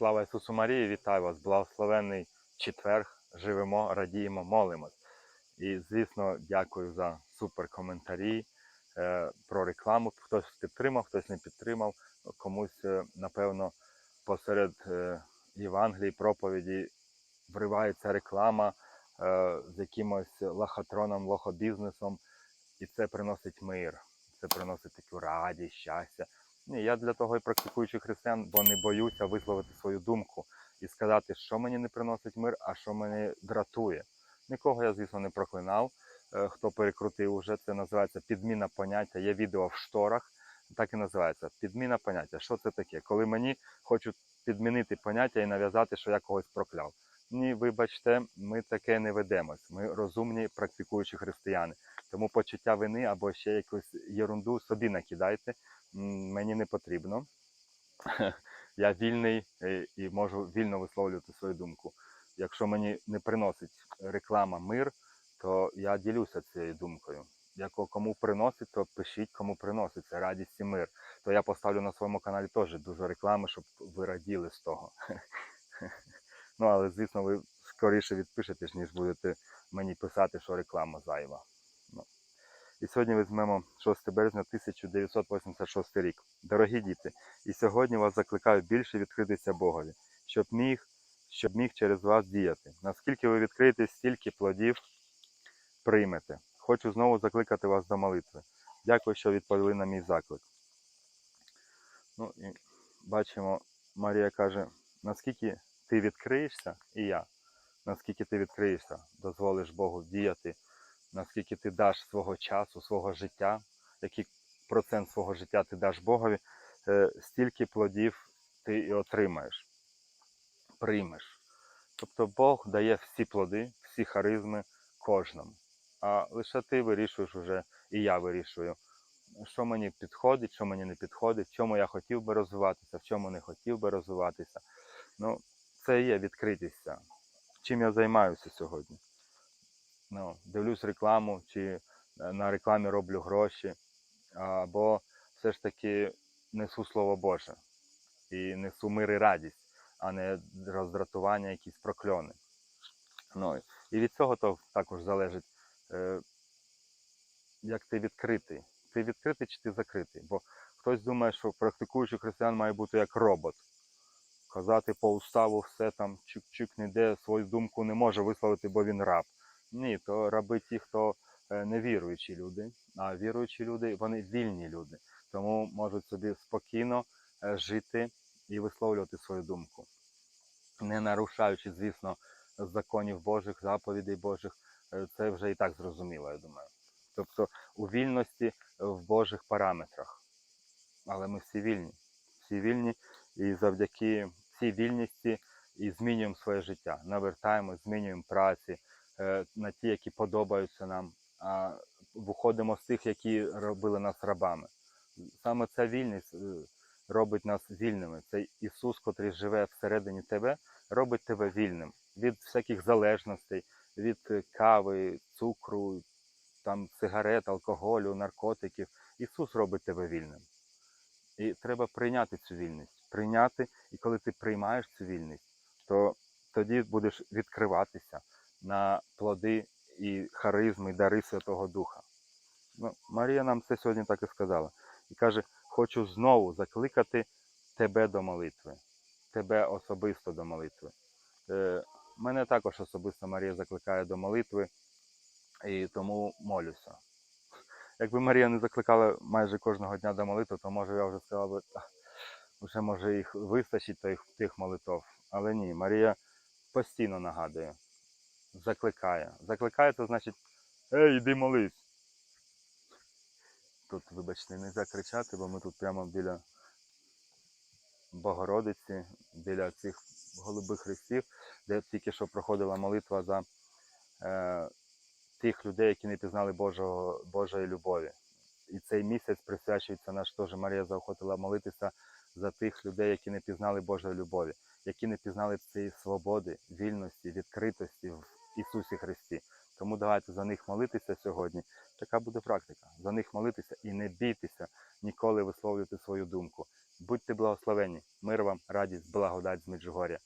Слава Ісусу Марії, вітаю вас! Благословенний четверг. Живемо, радіємо, молимось. І, звісно, дякую за супер коментарі е, про рекламу. Хтось підтримав, хтось не підтримав. Комусь, е, напевно, посеред е, Євангелії, проповіді вривається реклама е, з якимось лохотроном, лохобізнесом, і це приносить мир, це приносить таку радість, щастя. Ні, я для того і практикуючий християн, бо не боюся висловити свою думку і сказати, що мені не приносить мир, а що мене дратує. Нікого я, звісно, не проклинав. Е, Хто перекрутив уже, це називається підміна поняття. Є відео в шторах, так і називається підміна поняття. Що це таке? Коли мені хочуть підмінити поняття і нав'язати, що я когось прокляв. Ні, вибачте, ми таке не ведемось. Ми розумні практикуючі християни. Тому почуття вини або ще якусь єрунду собі накидайте. Мені не потрібно. Я вільний е, і можу вільно висловлювати свою думку. Якщо мені не приносить реклама мир, то я ділюся цією думкою. Яко кому приносить, то пишіть, кому приносить це радість і мир. То я поставлю на своєму каналі теж дуже реклами, щоб ви раділи з того. Ну, але звісно, ви скоріше відпишетесь, ніж будете мені писати, що реклама зайва. І сьогодні візьмемо 6 березня 1986 рік. Дорогі діти, і сьогодні вас закликаю більше відкритися Богові, щоб міг, щоб міг через вас діяти. Наскільки ви відкриєтесь, стільки плодів приймете. Хочу знову закликати вас до молитви. Дякую, що відповіли на мій заклик. Ну і бачимо, Марія каже, наскільки ти відкриєшся, і я, наскільки ти відкриєшся, дозволиш Богу діяти, наскільки ти даш свого часу, свого життя, який процент свого життя ти даш Богові, е, стільки плодів ти і отримаєш, приймеш. Тобто Бог дає всі плоди, всі харизми кожному. А лише ти вирішуєш уже, і я вирішую, що мені підходить, що мені не підходить, в чому я хотів би розвиватися, в чому не хотів би розвиватися. Ну, це є відкритість. Чим я займаюся сьогодні? Ну, дивлюсь рекламу, чи е, на рекламі роблю гроші, або все ж таки несу Слово Боже і несу мир і радість, а не роздратування, якісь прокльони. Ну, і від цього то також залежить, е, як ти відкритий. Ти відкритий чи ти закритий? Бо хтось думає, що практикуючий християн має бути як робот. Казати по уставу все там чик-чик не йде, свою думку не може висловити, бо він раб. Ні, то раби ті, хто е, не віруючі люди, а віруючі люди, вони вільні люди, тому можуть собі спокійно е, жити і висловлювати свою думку, не нарушаючи, звісно, законів Божих, заповідей Божих, Е, це вже і так зрозуміло, я думаю. Тобто у вільності в Божих параметрах. Але ми всі вільні. Всі вільні, і завдяки цій вільності і змінюємо своє життя. Навертаємо, змінюємо праці на ті, які подобаються нам, а виходимо з тих, які робили нас рабами. Саме ця вільність е, робить нас вільними. Це Ісус, котрий живе всередині тебе, робить тебе вільним від всяких залежностей, від е, кави, цукру, там, сигарет, алкоголю, наркотиків. Ісус робить тебе вільним. І треба прийняти цю вільність. Прийняти, і коли ти приймаєш цю вільність, то тоді будеш відкриватися на плоди і харизми, і дари Святого Духа. Ну, Марія нам це сьогодні так і сказала. І каже, хочу знову закликати тебе до молитви, тебе особисто до молитви. Е, мене також особисто Марія закликає до молитви, і тому молюся. Якби Марія не закликала майже кожного дня до молитви, то може я вже сказав би, вже може їх вистачить тих, молитв. Але ні, Марія постійно нагадує, закликає. Закликає, то значить, ей, іди молись. Тут, вибачте, не можна кричати, бо ми тут прямо біля Богородиці, біля цих голубих хрестів, де тільки що проходила молитва за е, тих людей, які не пізнали Божого, Божої любові. І цей місяць присвячується наш теж Марія заохотила молитися за тих людей, які не пізнали Божої любові, які не пізнали цієї свободи, вільності, відкритості в Ісусі Христі. Тому давайте за них молитися сьогодні. Така буде практика. За них молитися і не бійтеся ніколи висловлювати свою думку. Будьте благословені. Мир вам, радість, благодать з Меджугоря.